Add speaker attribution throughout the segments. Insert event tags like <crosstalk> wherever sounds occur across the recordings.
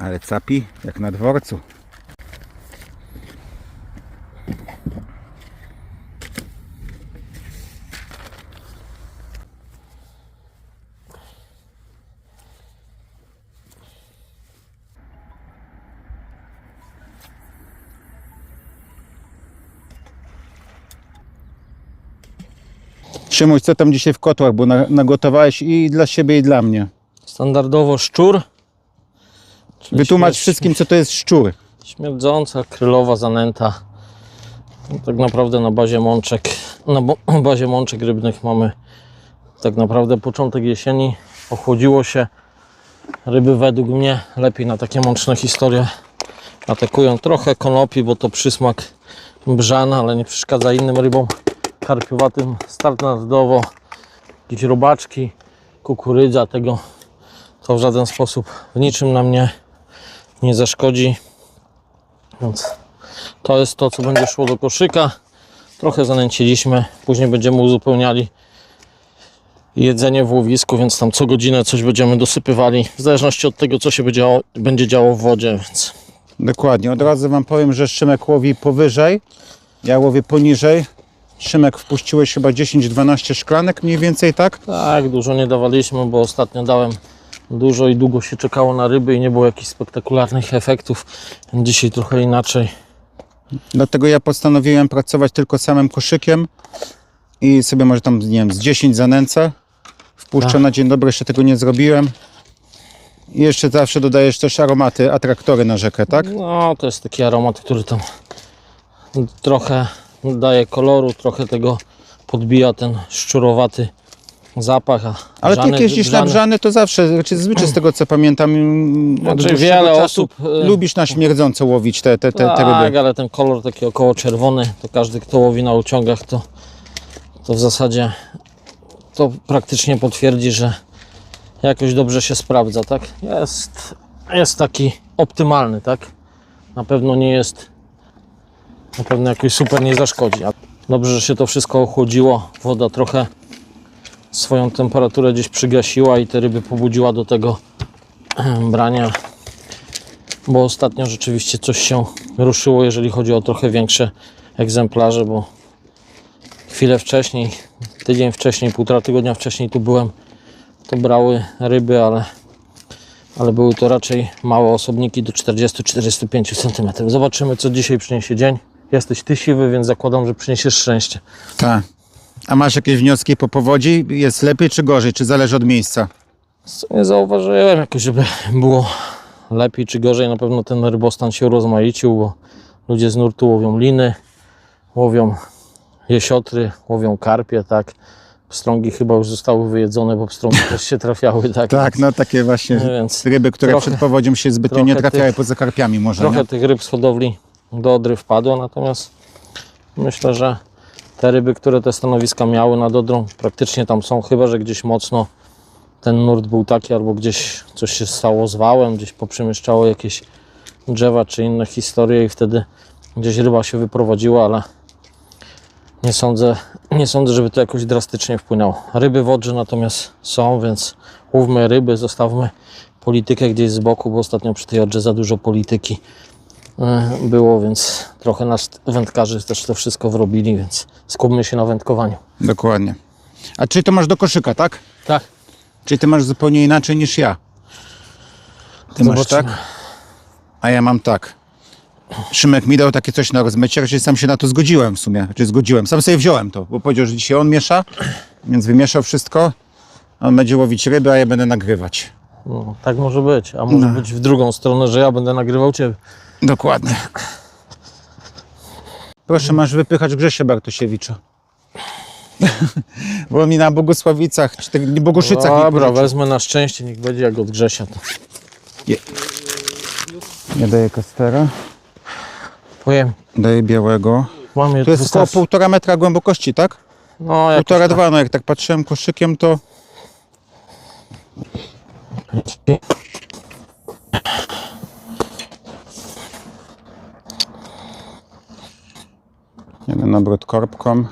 Speaker 1: Ale capi jak na dworcu. Szymuś, co tam dzisiaj w kotłach, bo na- nagotowałeś i dla siebie i dla mnie.
Speaker 2: Standardowo szczur.
Speaker 1: Wytłumacz
Speaker 2: śmier-
Speaker 1: wszystkim, co to jest szczur.
Speaker 2: Śmierdząca, krylowa zanęta. No, Tak naprawdę na bazie mączek, na bo- <clears throat> bazie mączek rybnych mamy tak naprawdę początek jesieni. Ochłodziło się. Ryby według mnie lepiej na takie mączne historie atakują. Trochę konopi, bo to przysmak brzana, ale nie przeszkadza innym rybom karpiowatym. Standardowo jakieś robaczki, kukurydza, tego to w żaden sposób w niczym nam nie, nie zaszkodzi. Więc to jest to, co będzie szło do koszyka. Trochę zanęciliśmy, później będziemy uzupełniali jedzenie w łowisku, więc tam co godzinę coś będziemy dosypywali, w zależności od tego, co się będzie działo, będzie działo w wodzie, więc
Speaker 1: Dokładnie. Od razu Wam powiem, że Szymek łowi powyżej, ja łowię poniżej. Szymek wpuściłeś chyba 10-12 szklanek mniej więcej, tak?
Speaker 2: tak, dużo nie dawaliśmy, bo ostatnio dałem dużo i długo się czekało na ryby i nie było jakichś spektakularnych efektów. Dzisiaj trochę inaczej.
Speaker 1: Dlatego ja postanowiłem pracować tylko samym koszykiem i sobie może tam, nie wiem, z 10 zanęcę. Wpuszczę
Speaker 2: Tak.
Speaker 1: na dzień dobry, jeszcze tego nie zrobiłem. I jeszcze zawsze dodajesz też aromaty, atraktory na rzekę, tak?
Speaker 2: No, to jest taki aromat, który tam trochę daje koloru, trochę tego podbija ten szczurowaty zapach. A
Speaker 1: Ale ty
Speaker 2: grzany-
Speaker 1: jak jeździsz na
Speaker 2: grzany-
Speaker 1: brzany, to zawsze, znaczy zwyczaj z tego co pamiętam, mm, od
Speaker 2: Znaczy,
Speaker 1: dłuższego
Speaker 2: wiele osób, y-
Speaker 1: lubisz na śmierdząco łowić te, te, te, te
Speaker 2: Tak,
Speaker 1: ryby.
Speaker 2: ale ten kolor taki około czerwony, to każdy kto łowi na uciągach, to, to w zasadzie to praktycznie potwierdzi, że jakoś dobrze się sprawdza, tak? Jest, jest taki optymalny, tak? Na pewno nie jest, na pewno jakoś super nie zaszkodzi. Dobrze, że się to wszystko ochłodziło, woda trochę swoją temperaturę gdzieś przygasiła i te ryby pobudziła do tego <clears throat> brania bo ostatnio rzeczywiście coś się ruszyło, jeżeli chodzi o trochę większe egzemplarze, bo chwilę wcześniej, tydzień wcześniej, półtora tygodnia wcześniej tu byłem, to brały ryby, ale, ale były to raczej małe osobniki do 40-45 cm. Zobaczymy, co dzisiaj przyniesie dzień. Jesteś ty siwy, więc zakładam, że przyniesiesz szczęście.
Speaker 1: Tak. A masz jakieś wnioski po powodzi? Jest lepiej czy gorzej? Czy zależy od miejsca?
Speaker 2: Nie zauważyłem jakoś, żeby było lepiej czy gorzej. Na pewno ten rybostan się urozmaicił, bo ludzie z nurtu łowią liny, łowią jesiotry, łowią karpie, tak. Pstrągi chyba już zostały wyjedzone, bo pstrągi też się trafiały, tak. <laughs>
Speaker 1: Tak, no takie właśnie
Speaker 2: No więc
Speaker 1: ryby, które
Speaker 2: trochę-
Speaker 1: przed powodzią się zbytnio nie trafiały
Speaker 2: tych-
Speaker 1: poza karpiami może,
Speaker 2: trochę
Speaker 1: nie?
Speaker 2: tych ryb z hodowli do Odry wpadło, natomiast myślę, że te ryby, które te stanowiska miały nad Odrą, praktycznie tam są, chyba że gdzieś mocno ten nurt był taki, albo gdzieś coś się stało z wałem, gdzieś poprzemieszczało jakieś drzewa czy inne historie i wtedy gdzieś ryba się wyprowadziła, ale nie sądzę, nie sądzę, żeby to jakoś drastycznie wpłynęło. Ryby w Odrze natomiast są, więc łówmy ryby, zostawmy politykę gdzieś z boku, bo ostatnio przy tej Odrze za dużo polityki było, więc trochę nas wędkarzy też to wszystko wrobili, więc skupmy się na wędkowaniu.
Speaker 1: Dokładnie. A czyli to masz do koszyka, tak?
Speaker 2: Tak.
Speaker 1: Czyli ty masz zupełnie inaczej niż ja. Ty masz tak, a ja mam tak. Szymek mi dał takie coś na rozmycie, raczej sam się na to zgodziłem w sumie. Znaczy zgodziłem, sam sobie wziąłem to, bo powiedział, że dzisiaj on miesza, więc wymieszał wszystko. On będzie łowić ryby, a ja będę nagrywać.
Speaker 2: No, tak może być, a może być w drugą stronę, że ja będę nagrywał Ciebie.
Speaker 1: Dokładnie. Proszę, masz wypychać Grzesia Bartosiewicza. <laughs> Bo mi na Bogusławicach, czy nie Boguszycach mi
Speaker 2: Dobra, wezmę na szczęście, niech będzie jak od Grzesia. To.
Speaker 1: Nie daję kastera,
Speaker 2: Powiem,
Speaker 1: daję białego.
Speaker 2: mam je
Speaker 1: To jest około półtora metra głębokości, tak?
Speaker 2: No, jakoś
Speaker 1: Półtora,
Speaker 2: tak.
Speaker 1: dwa, no jak tak patrzyłem koszykiem, to jeden obrót korbką.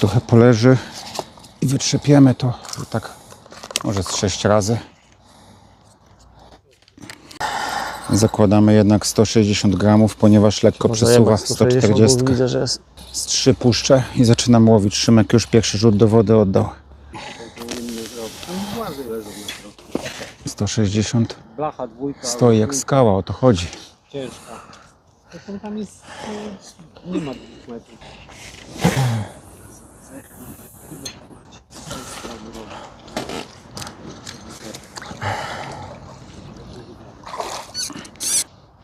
Speaker 1: Trochę poleży i wytrzepiemy to tak może z sześć razy. Zakładamy jednak 160 gramów, ponieważ lekko przesuwa 140.
Speaker 2: Widzę, że jest
Speaker 1: Z trzy puszcze i zaczynam łowić. Szymek już pierwszy rzut do wody oddał. 160.
Speaker 3: Blacha dwójka.
Speaker 1: Stoi jak skała, o to chodzi.
Speaker 3: Ciężka. Zresztą tam jest, e, nie ma dwóch.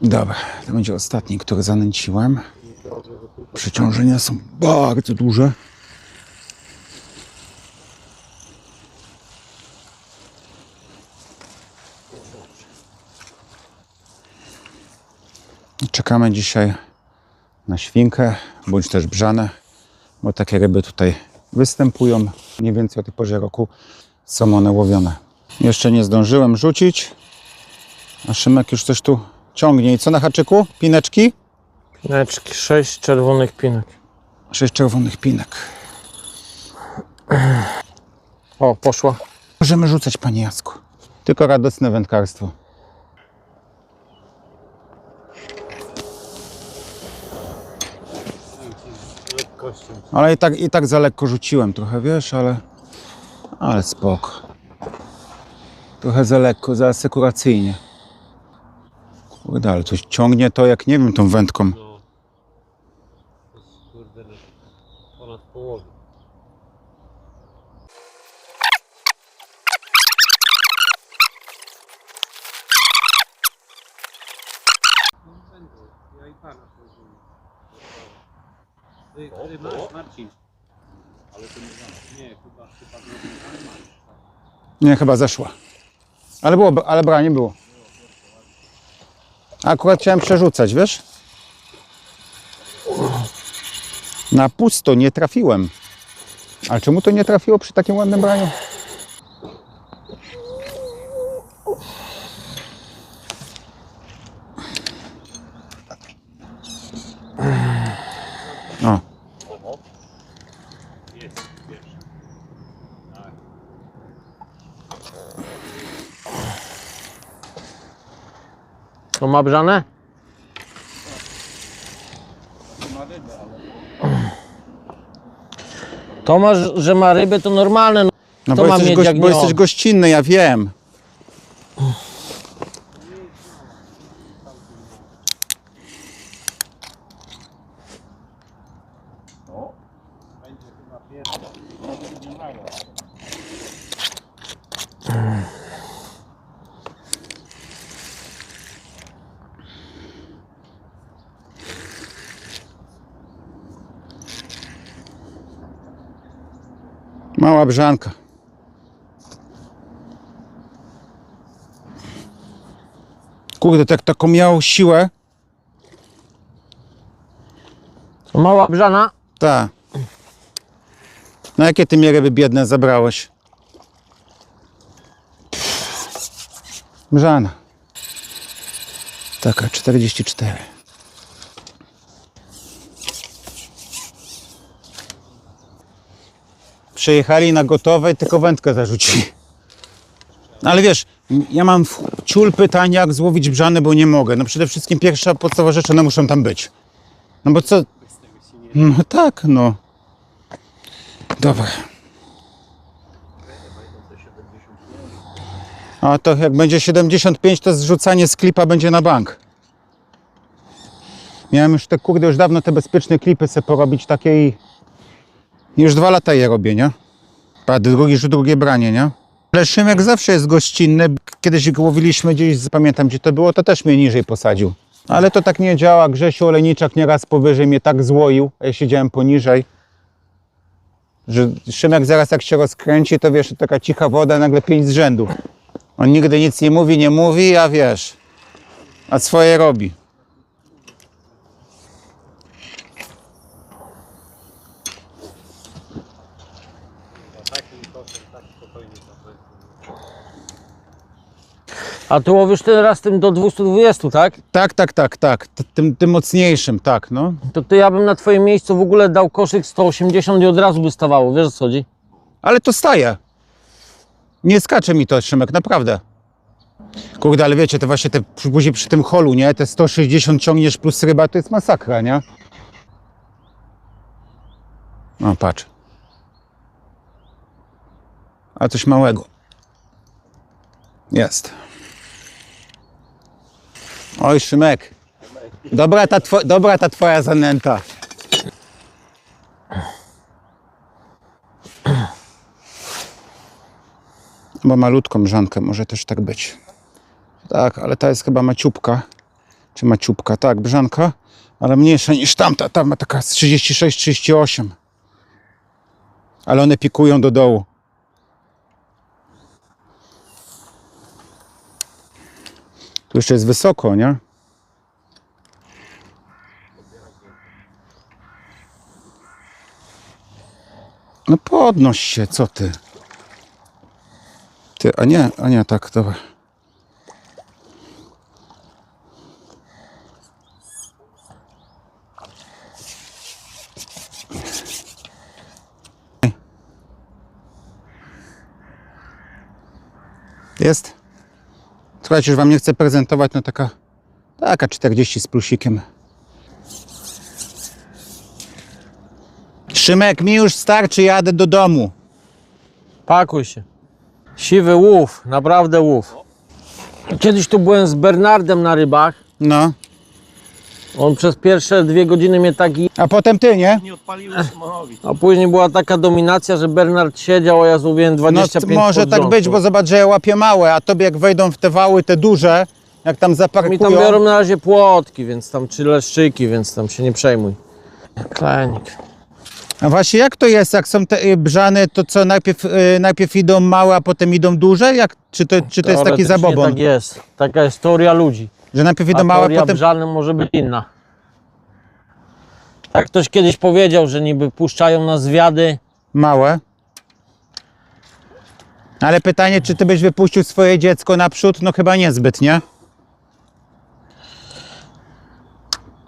Speaker 1: Dobra, to będzie ostatni, który zanęciłem. Przeciążenia są bardzo duże. Czekamy dzisiaj na świnkę, bądź też brzane, bo takie ryby tutaj występują. Mniej więcej o tej porze roku są one łowione. Jeszcze nie zdążyłem rzucić, a Szymek już coś tu ciągnie. I co na haczyku? Pineczki?
Speaker 2: pineczki, sześć czerwonych pinek.
Speaker 1: Sześć czerwonych pinek.
Speaker 2: O, poszła.
Speaker 1: Możemy rzucać, panie Jacku. Tylko radosne wędkarstwo. Ale i tak, i tak za lekko rzuciłem trochę, wiesz, ale... Ale spoko. Trochę za lekko, za asekuracyjnie. Kurde, ale coś ciągnie to jak nie wiem tą wędką.
Speaker 3: No. To jest kurde no, ponad połowę. Ja i pana rozumiem. Ty, ty masz, Marcin. Ale ty nie Nie, chyba, chyba nie masz.
Speaker 1: Nie, chyba zeszła. Ale było, ale branie było. Akurat chciałem przerzucać, wiesz? Na pusto nie trafiłem. Ale czemu to nie trafiło przy takim ładnym braniu?
Speaker 2: Ma brzane? To masz, że ma ryby, to normalne. No.
Speaker 1: no
Speaker 2: To
Speaker 1: bo, jesteś,
Speaker 2: mieć jak
Speaker 1: bo
Speaker 2: nie
Speaker 1: jesteś gościnny, ja wiem. Mała brzanka. Kurde, tak taką miał siłę.
Speaker 2: Mała brzana.
Speaker 1: Tak. Na jakie ty mnie ryby biedne zabrałeś? Brzana. Taka 44. Przyjechali na gotowe, tylko wędkę zarzucili. Ale wiesz, ja mam ciul pytania, jak złowić brzany, bo nie mogę. No przede wszystkim pierwsza podstawowa rzecz, one muszą tam być. No bo co, no tak, no. Dobra. A to jak będzie 75, to zrzucanie z klipa będzie na bank. Miałem już te, kurde, już dawno te bezpieczne klipy sobie porobić takie i... Już dwa lata je robię, nie? A drugi, już drugie branie, nie? Ale Szymek zawsze jest gościnny. Kiedyś go łowiliśmy gdzieś, pamiętam gdzie to było, to też mnie niżej posadził. Ale to tak nie działa. Grzesiu Olejniczak nieraz powyżej mnie tak złoił, a ja siedziałem poniżej. Że Szymek zaraz jak się rozkręci, to wiesz, taka cicha woda, nagle pięć z rzędu. On nigdy nic nie mówi, nie mówi, a wiesz, a swoje robi.
Speaker 2: A ty łowisz teraz tym do 220, tak?
Speaker 1: Tak, tak, tak, tak. T- Tym, tym mocniejszym, tak, no.
Speaker 2: To ty ja bym na twoim miejscu w ogóle dał koszyk 180 i od razu by stawało, wiesz o co chodzi?
Speaker 1: Ale to staje. Nie skacze mi to, Szymek, naprawdę. Kurde, ale wiecie, to właśnie te, później przy tym holu, nie? Te 160 ciągniesz plus ryba, to jest masakra, nie? No, patrz. A coś małego. Jest. Oj, Szymek. Dobra ta, two, dobra ta twoja zanęta. Bo malutką mrzankę może też tak być. Tak, ale ta jest chyba maciupka. Czy maciupka? Tak, brzanka, ale mniejsza niż tamta. Ta ma taka z 36-38. Ale one pikują do dołu. Tu jeszcze jest wysoko, nie? No podnoś się, co ty? Ty, a nie, a nie, tak, dobra. Jest? Słuchajcie, już wam nie chcę prezentować, no taka, taka 40 z plusikiem. Szymek, mi już starczy, jadę do domu.
Speaker 2: Pakuj się. Siwy łów, naprawdę łów. Kiedyś tu byłem z Bernardem na rybach.
Speaker 1: No,
Speaker 2: On przez pierwsze dwie godziny mnie tak i...
Speaker 1: a potem ty, nie?
Speaker 3: Nie Szymonowi.
Speaker 2: A później była taka dominacja, że Bernard siedział, a ja złowiłem
Speaker 1: No
Speaker 2: 25
Speaker 1: t- może
Speaker 2: pod
Speaker 1: tak
Speaker 2: rząd.
Speaker 1: być, bo zobacz, że ja łapię małe, a tobie jak wejdą w te wały, te duże, jak tam
Speaker 2: Mi
Speaker 1: zaparkują...
Speaker 2: tam biorą na razie płotki, więc tam czy leszczyki, więc tam się nie przejmuj. Klenik.
Speaker 1: A właśnie jak to jest, jak są te y, brzany, to co, najpierw, y, najpierw idą małe, a potem idą duże? Jak, czy to, czy to jest taki
Speaker 2: Teoretycznie
Speaker 1: zabobon?
Speaker 2: Tak jest. Taka jest teoria ludzi.
Speaker 1: Że najpierw
Speaker 2: A
Speaker 1: idą małe,
Speaker 2: teoria
Speaker 1: potem...
Speaker 2: brzalnym może być inna. Tak ktoś kiedyś powiedział, że niby puszczają na zwiady.
Speaker 1: Małe. Ale pytanie, czy ty byś wypuścił swoje dziecko naprzód? No chyba niezbyt, nie?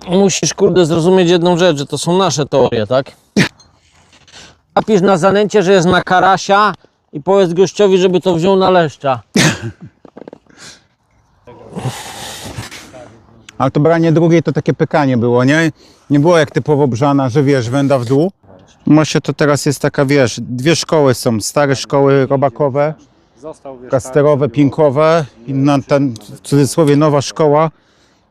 Speaker 2: Musisz kurde zrozumieć jedną rzecz, że to są nasze teorie, tak? Napisz na zanęcie, że jest na karasia i powiedz gościowi, żeby to wziął na leszcza. <laughs>
Speaker 1: Ale to branie drugiej to takie pykanie było, nie? Nie było jak typowo brzana, że wiesz, węda w dół. Właśnie to teraz jest taka, wiesz, dwie szkoły są. Stare szkoły robakowe, kasterowe, pinkowe i na ten, w cudzysłowie nowa szkoła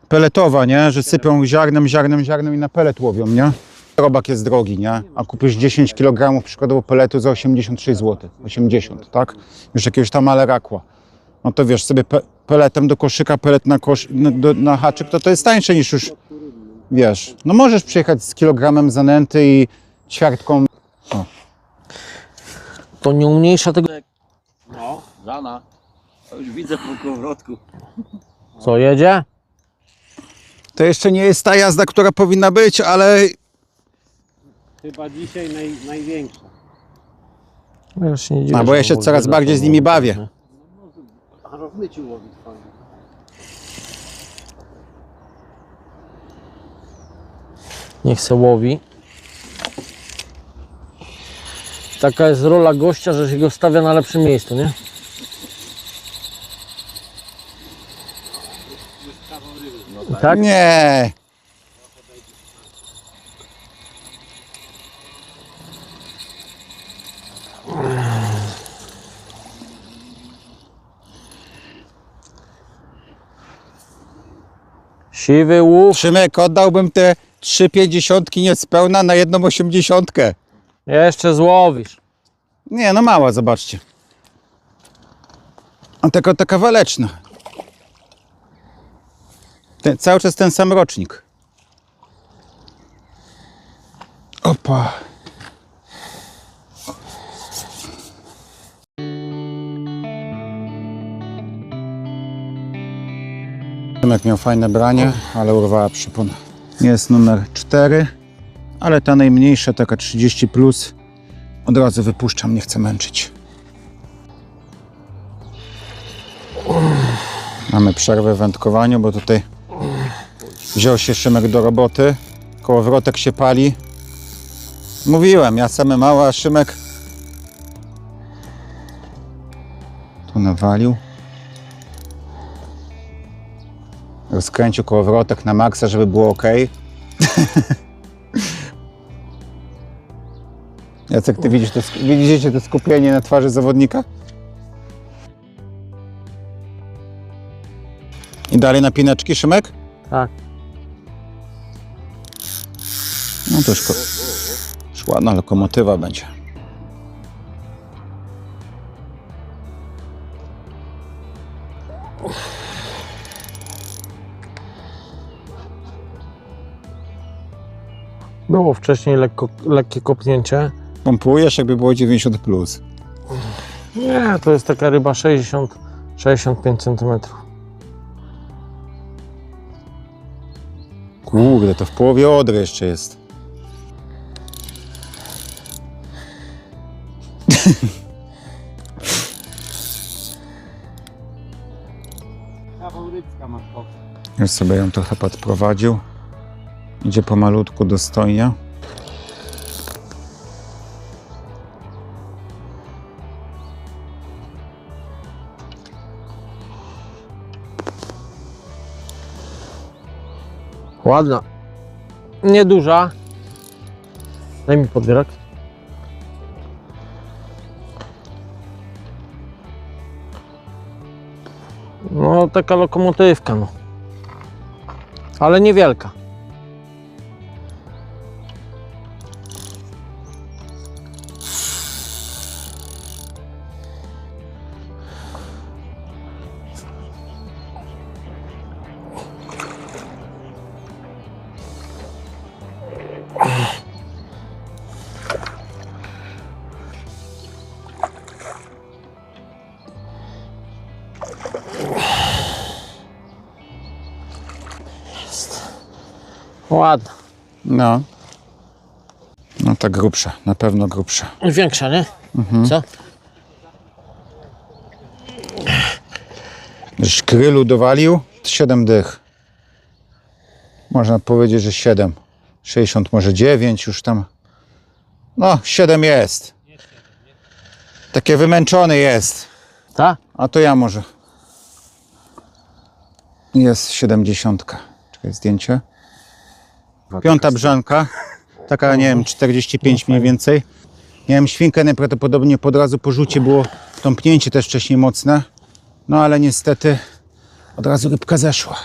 Speaker 1: peletowa, nie? Że sypią ziarnem, ziarnem, ziarnem i na pelet łowią, nie? Robak jest drogi, nie? A kupisz 10 kg przykładowo peletu za 86 zł. 80, tak? Już jakiegoś tam alerakła. No to wiesz, sobie pe peletem do koszyka, pelet na, kosz, na, do, na haczyk, to to jest tańsze niż już, wiesz. No możesz przyjechać z kilogramem zanęty i ćwiartką.
Speaker 2: To nie umniejsza tego.
Speaker 3: No, Zana. To już widzę po kołowrotku.
Speaker 2: Co jedzie?
Speaker 1: To jeszcze nie jest ta jazda, która powinna być, ale
Speaker 3: Chyba dzisiaj naj, największa.
Speaker 2: Ja się nie dziwię,
Speaker 1: A, bo
Speaker 2: że
Speaker 1: ja się coraz bardziej
Speaker 2: to
Speaker 1: z nimi bawię.
Speaker 3: A w myciu łowić fajnie.
Speaker 2: Niech se łowi. Taka jest rola gościa, że się go stawia na lepszym miejscu, nie? Tak?
Speaker 1: nie.
Speaker 2: Siwy łów.
Speaker 1: Szymek, oddałbym te trzy pięćdziesiątki niespełna na jedną osiemdziesiątkę.
Speaker 2: Jeszcze złowisz.
Speaker 1: Nie, no mała, zobaczcie. A taka, taka waleczna. Ten, cały czas ten sam rocznik. Opa. Tymek miał fajne branie, ale urwała przypon. Jest numer 4, ale ta najmniejsza, taka 30 plus, od razu wypuszczam, nie chcę męczyć. Mamy przerwę w wędkowaniu, bo tutaj wziął się Szymek do roboty. Kołowrotek się pali. Mówiłem, ja same małe, a Szymek tu nawalił. Rozkręcił kołowrotek na maksa, żeby było ok. <laughs> Jacek, ty widzisz to, widzicie to skupienie na twarzy zawodnika? I dalej napinaczki, Szymek?
Speaker 2: Tak.
Speaker 1: No to już, ko- już ładna lokomotywa będzie.
Speaker 2: Było wcześniej lekko, lekkie kopnięcie.
Speaker 1: Pompujesz, jakby było 90+. Plus.
Speaker 2: Nie, to jest taka ryba 60, 65 cm.
Speaker 1: Kurde, to w połowie odry jeszcze jest.
Speaker 3: Kawał rybska masz po.
Speaker 1: Już sobie ją trochę podprowadził. Idzie pomalutku do stojnia.
Speaker 2: Ładna. Nieduża. Daj mi podbierak. No, taka lokomotywka, no. Ale niewielka. Ładna.
Speaker 1: No. No ta grubsza, na pewno grubsza.
Speaker 2: Większa, nie? Co?
Speaker 1: Szkrylu dowalił, 7 dych. Można powiedzieć, że 7. 60, może 9 już tam. No, 7 jest. Takie wymęczony jest.
Speaker 2: Ta?
Speaker 1: A to ja może. Jest 70. Czekaj, zdjęcie. Piąta brzanka. Taka, nie wiem, 45 mniej więcej. Miałem świnkę, najprawdopodobniej po razu po rzucie było tąpnięcie też wcześniej mocne. No ale niestety od razu rybka zeszła.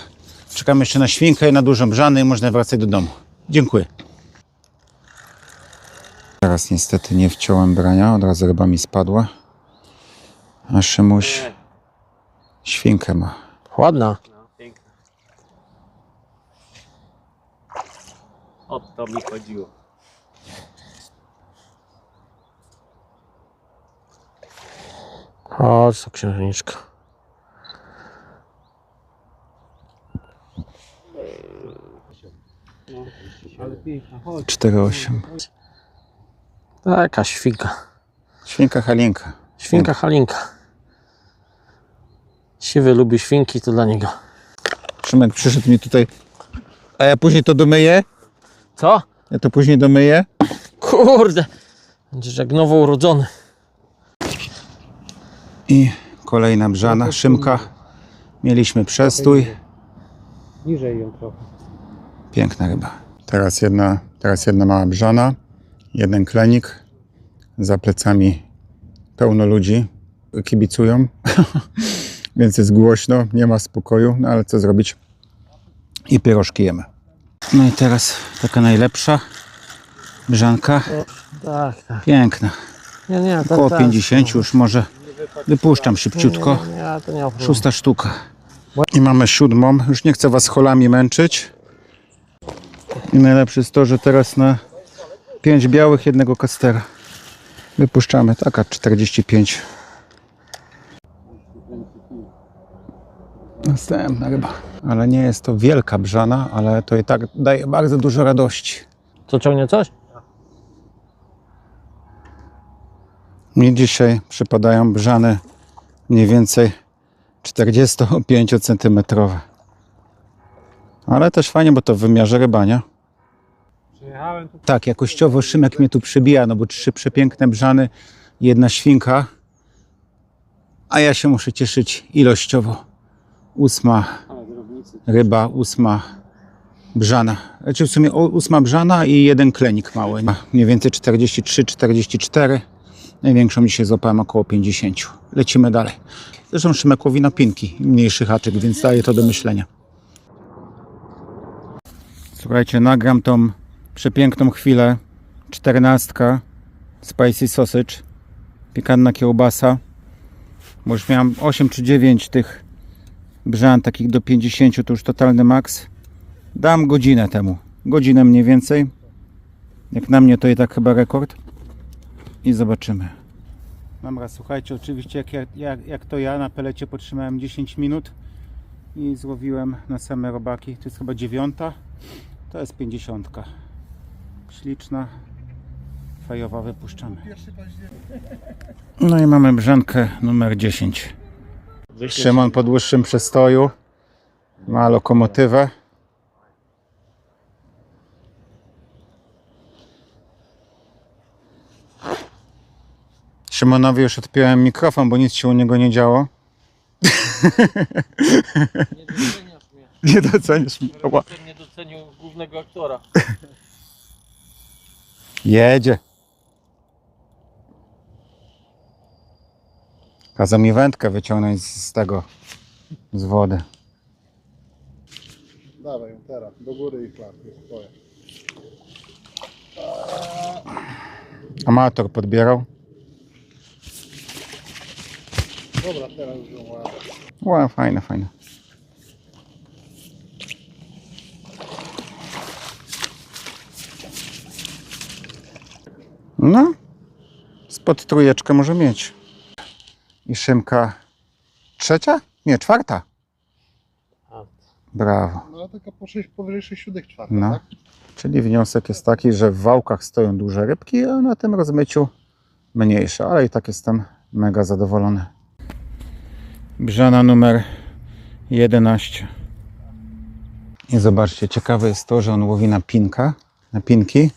Speaker 1: Czekam jeszcze na świnkę i na dużą brzanę i można wracać do domu. Dziękuję. Teraz niestety nie wciąłem brania, od razu ryba mi spadła. A Szymuś świnkę ma.
Speaker 2: Ładna.
Speaker 3: No, piękna. O to mi chodziło.
Speaker 2: Chodź, to księżniczka.
Speaker 3: Chodź.
Speaker 1: 4,8.
Speaker 2: Taka świnka.
Speaker 1: Świnka Halinka.
Speaker 2: Świnka Halinka. Siwy lubi świnki, to dla niego.
Speaker 1: Szymek przyszedł mi tutaj. A ja później to domyję?
Speaker 2: Co?
Speaker 1: Ja to później domyję?
Speaker 2: Kurde. Będziesz jak nowourodzony.
Speaker 1: I kolejna brzana, Szymka. Mieliśmy przestój.
Speaker 3: Niżej ją trochę.
Speaker 1: Piękna ryba. Teraz jedna, teraz jedna mała brzana, jeden klenik. Za plecami pełno ludzi kibicują, <laughs> więc jest głośno, nie ma spokoju, no ale co zrobić? I pierożki jemy. No i teraz taka najlepsza brzanka.
Speaker 2: Tak, tak.
Speaker 1: Piękna.
Speaker 2: Nie, nie, to
Speaker 1: Około
Speaker 2: tak.
Speaker 1: 50 już może wypuszczam szybciutko.
Speaker 2: Nie, nie, to nie ma problemu.
Speaker 1: Szósta sztuka. I mamy siódmą. Już nie chcę was holami męczyć. I najlepsze jest to, że teraz na pięć białych, jednego kastera. Wypuszczamy. Taka 45. Następna ryba. Ale nie jest to wielka brzana, ale to i tak daje bardzo dużo radości.
Speaker 2: Co ciągnie coś?
Speaker 1: Mi dzisiaj przypadają brzany mniej więcej 45 cm. Ale też fajnie, bo to w wymiarze rybania.
Speaker 3: Przyjechałem tu.
Speaker 1: Tak, jakościowo Szymek mnie tu przybija, no bo trzy przepiękne brzany, jedna świnka, a ja się muszę cieszyć ilościowo. Ósma. Ryba ósma brzana. Znaczy w sumie ósma brzana i jeden klenik mały. Mniej więcej 43-44. Największą dzisiaj złapałem około 50. Lecimy dalej. Zresztą Szymekowi na pinki, mniejszy haczyk, więc daje to do myślenia. Słuchajcie, nagram tą przepiękną chwilę. Czternastka, spicy sausage, piekanna kiełbasa. Bo już miałem 8 czy 9 tych brzan takich do 50 to już totalny maks. Dam godzinę temu. Godzinę mniej więcej. Jak na mnie to i tak chyba rekord. I zobaczymy. Dobra, słuchajcie, oczywiście jak, ja- jak, jak to ja na pelecie potrzymałem 10 minut i złowiłem na same robaki. To jest chyba dziewiąta. To jest 50. Śliczna. Fajowa wypuszczamy. No i mamy brzankę numer 10. Szymon po dłuższym przestoju ma lokomotywę. Szymonowi już odpiąłem mikrofon, bo nic się u niego nie działo. <laughs>
Speaker 2: Nie doceniasz mnie.
Speaker 1: Nie docenisz mnie. Ła.
Speaker 2: Nie docenił głównego aktora.
Speaker 1: Jedzie. Kazał mi wędkę wyciągnąć z tego, z wody.
Speaker 4: Dawaj ją teraz, do góry i klatki, twoje.
Speaker 1: Amator podbierał.
Speaker 4: Dobra, teraz już ją ładę.
Speaker 1: Ła, fajne, fajne. No, spod trójeczkę może mieć. I Szymka trzecia? Nie, czwarta. Brawo.
Speaker 4: No ale taka po sześć, powyżej 6 siódek czwarta,
Speaker 1: No.
Speaker 4: tak?
Speaker 1: Czyli wniosek jest taki, że w wałkach stoją duże rybki, a na tym rozmyciu mniejsze, ale i tak jestem mega zadowolony. Brzana numer 11. I zobaczcie, ciekawe jest to, że on łowi na pinka, na pinki.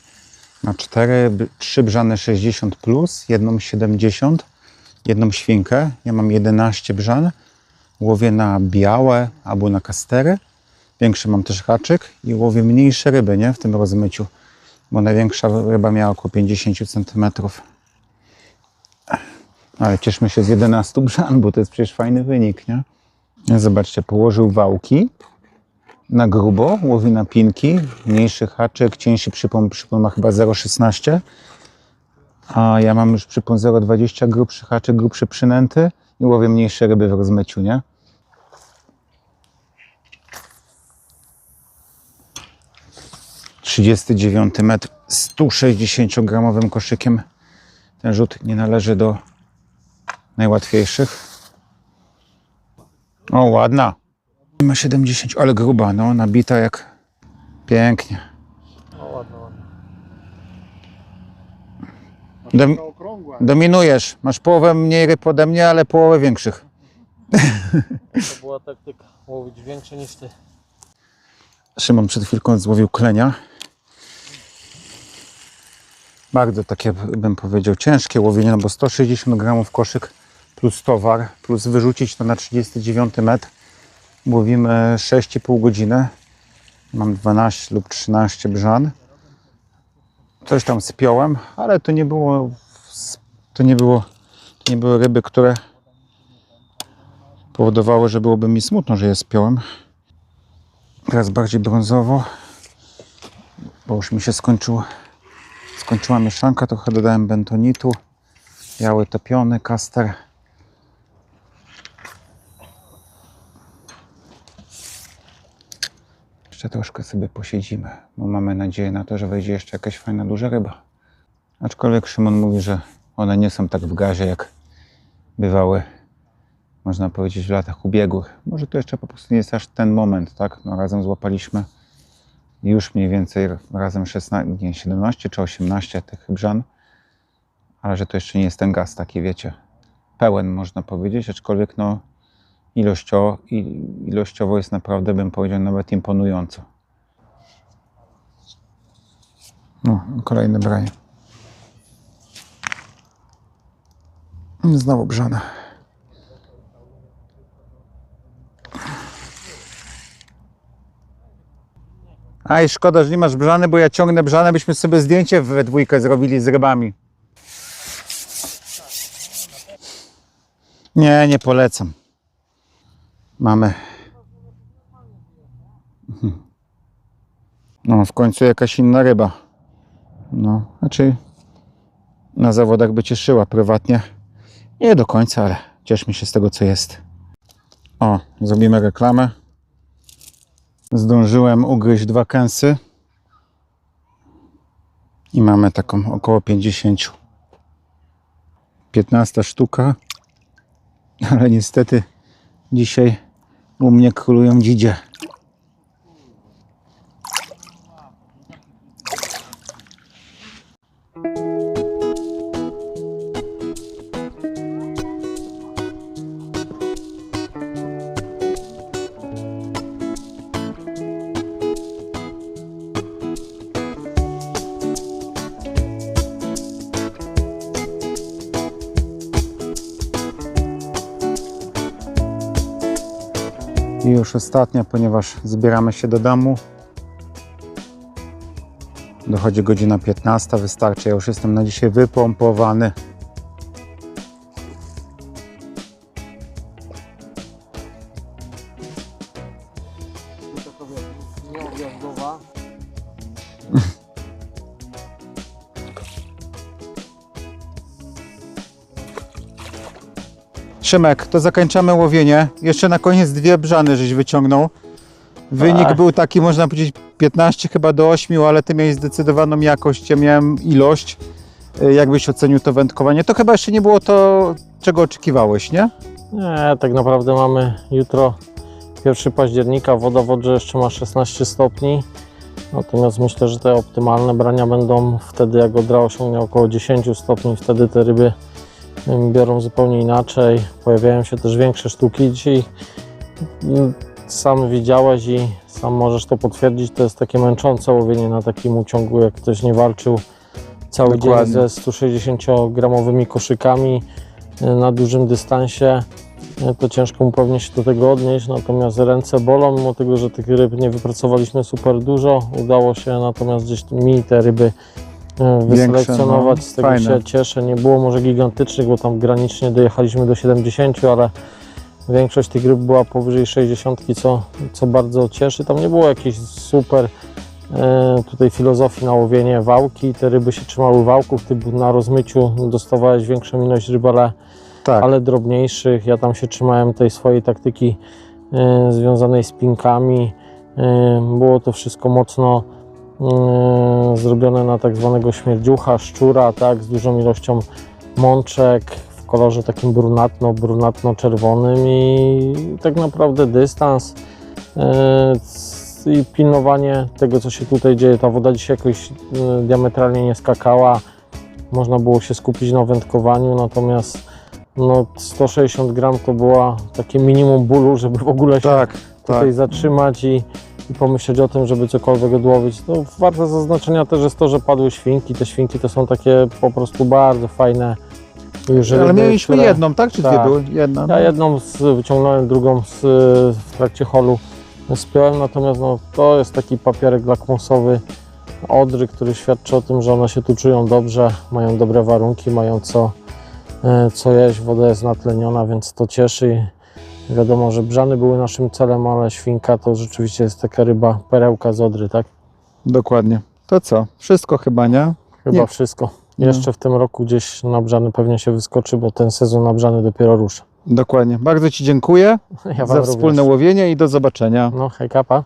Speaker 1: Ma cztery, b- trzy brzany 60 plus, jedną 70, jedną świnkę. Ja mam 11 brzan. Łowię na białe albo na kastery. Większy mam też haczyk i łowię mniejsze ryby, nie? W tym rozmyciu. Bo największa ryba miała około 50 cm. Ale cieszmy się z 11 brzan, bo to jest przecież fajny wynik, nie? Zobaczcie, położył wałki na grubo, łowi na pinki, mniejszy haczyk, cieńszy przypon, ma chyba 0,16, a ja mam już przypon 0,20, grubszy haczyk, grubszy przynęty i łowię mniejsze ryby w rozmyciu, nie? Trzydziesty dziewiąty metr 160-gramowym koszykiem. Ten rzut nie należy do najłatwiejszych. O, ładna. Ma 70, ale gruba, no, nabita jak pięknie. Dom,
Speaker 4: okrągła.
Speaker 1: dominujesz. Masz połowę mniej ryb ode mnie, ale połowę większych.
Speaker 2: To była taktyka. Łowić większe niż ty.
Speaker 1: Szymon przed chwilką złowił klenia. Bardzo takie, bym powiedział, ciężkie łowienie, no bo 160 gramów koszyk plus towar, plus wyrzucić to na 39 metr. Łowimy 6,5 godziny. Mam 12 lub 13 brzan. Coś tam spiąłem, ale to nie było, to nie było, nie były ryby, które powodowały, że byłoby mi smutno, że je spiąłem. Teraz bardziej brązowo, bo już mi się skończył, skończyła mieszanka, trochę dodałem bentonitu, biały topiony, kaster. Jeszcze troszkę sobie posiedzimy, bo mamy nadzieję na to, że wejdzie jeszcze jakaś fajna duża ryba. Aczkolwiek Szymon mówi, że one nie są tak w gazie, jak bywały można powiedzieć, w latach ubiegłych. Może to jeszcze po prostu nie jest aż ten moment, tak? No, razem złapaliśmy już mniej więcej razem 16, nie, 17 czy 18 tych brzan, ale że to jeszcze nie jest ten gaz taki, wiecie, pełen można powiedzieć, aczkolwiek no ilościowo, i- ilościowo jest naprawdę, bym powiedział, nawet imponująco. No, kolejne branie. Znowu brzana. Aj, szkoda, że nie masz brzany, bo ja ciągnę brzane, byśmy sobie zdjęcie we dwójkę zrobili z rybami. Nie, nie polecam. Mamy. No, w końcu jakaś inna ryba. No, znaczy na zawodach by cieszyła prywatnie. Nie do końca, ale cieszmy się z tego, co jest. O, zrobimy reklamę. Zdążyłem ugryźć dwa kęsy. I mamy taką około 50. 15 sztuka. <laughs> Ale niestety dzisiaj u mnie królują dzidzie. Już ostatnia, ponieważ zbieramy się do domu. Dochodzi godzina 15, wystarczy. Ja już jestem na dzisiaj wypompowany. Szymek, to zakończamy łowienie. Jeszcze na koniec dwie brzany żeś wyciągnął. Wynik
Speaker 2: Tak.
Speaker 1: był taki, można powiedzieć, 15 chyba do 8, ale ty miałeś zdecydowaną jakość, ja miałem ilość. Y, Jakbyś ocenił to wędkowanie? To chyba jeszcze nie było to, czego oczekiwałeś, nie?
Speaker 2: Nie, tak naprawdę mamy jutro 1 października, woda w Odrze jeszcze ma 16 stopni. Natomiast myślę, że te optymalne brania będą wtedy, jak Odra osiągnie około 10 stopni. Wtedy te ryby biorą zupełnie inaczej. Pojawiają się też większe sztuki. Dzisiaj mm, sam widziałeś i sam możesz to potwierdzić. To jest takie męczące łowienie na takim uciągu, jak ktoś nie walczył cały
Speaker 1: Dokładnie.
Speaker 2: dzień ze 160-gramowymi koszykami y, na dużym dystansie. Y, To ciężko mu pewnie się do tego odnieść, natomiast ręce bolą, mimo tego, że tych ryb nie wypracowaliśmy super dużo. Udało się natomiast gdzieś mi te ryby wyselekcjonować,
Speaker 1: no,
Speaker 2: z tego
Speaker 1: fajne.
Speaker 2: się cieszę. Nie było może gigantycznych, bo tam granicznie dojechaliśmy do 70, ale większość tych ryb była powyżej 60, co, co bardzo cieszy. Tam nie było jakiejś super e, tutaj filozofii na łowienie wałki. Te ryby się trzymały wałków, ty na rozmyciu dostawałeś większą ilość ryb, ale
Speaker 1: Tak.
Speaker 2: ale drobniejszych. Ja tam się trzymałem tej swojej taktyki e, związanej z pinkami. E, było to wszystko mocno zrobione na tak zwanego śmierdziucha, szczura, tak, z dużą ilością mączek w kolorze takim brunatno, brunatno-czerwonym i tak naprawdę dystans c- i pilnowanie tego, co się tutaj dzieje. Ta woda dzisiaj jakoś e, diametralnie nie skakała. Można było się skupić na wędkowaniu, natomiast no 160 gram to była takie minimum bólu, żeby w ogóle się
Speaker 1: Tak,
Speaker 2: tutaj
Speaker 1: tak.
Speaker 2: zatrzymać i, i pomyśleć o tym, żeby cokolwiek odłowić. No, warte zaznaczenia też jest to, że padły świnki. Te świnki to są takie po prostu bardzo fajne. Już
Speaker 1: Ale
Speaker 2: ryby,
Speaker 1: mieliśmy
Speaker 2: które-
Speaker 1: jedną, tak? Czy dwie
Speaker 2: Tak.
Speaker 1: były? Jedna.
Speaker 2: Ja jedną z, wyciągnąłem, drugą z, w trakcie holu spiąłem, natomiast no, to jest taki papierek lakmusowy Odry, który świadczy o tym, że one się tu czują dobrze, mają dobre warunki, mają co, e, co jeść, woda jest natleniona, więc to cieszy. Wiadomo, że brzany były naszym celem, ale świnka to rzeczywiście jest taka ryba, perełka z Odry, tak?
Speaker 1: Dokładnie. To co? Wszystko chyba, nie?
Speaker 2: Chyba
Speaker 1: Nie.
Speaker 2: wszystko. Jeszcze w tym roku gdzieś na brzany pewnie się wyskoczy, bo ten sezon na brzany dopiero rusza.
Speaker 1: Dokładnie. Bardzo Ci dziękuję
Speaker 2: Ja
Speaker 1: za wspólne
Speaker 2: również.
Speaker 1: łowienie i do zobaczenia.
Speaker 2: No, hej kapa.